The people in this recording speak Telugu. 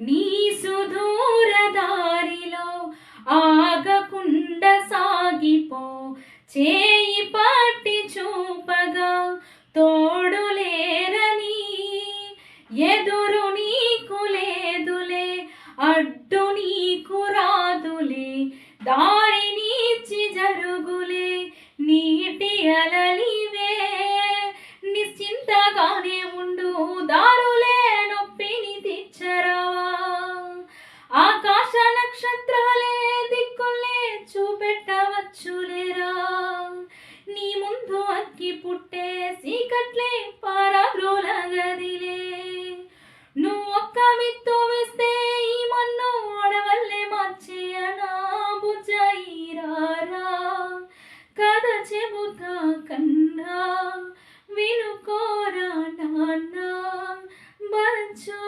నీ సుదూర దారిలో ఆగకుండా సాగిపో. చేయి పట్టి చూపగా తోడులేరని ఎదురు నీకు లేదులే అడ్డు నీకు రాదులే. దారి ముందు పుట్టే సీకట్లే పారాగ్రోల గదిలే నువ్వు ఒక్క మిత్తు వేస్తే ఈ మన్ను అడవల్లే మార్చేయనా బుజ్జాయిరారా కథ చెబుతా కన్నా వినుకోరా నాన్న బచ్చో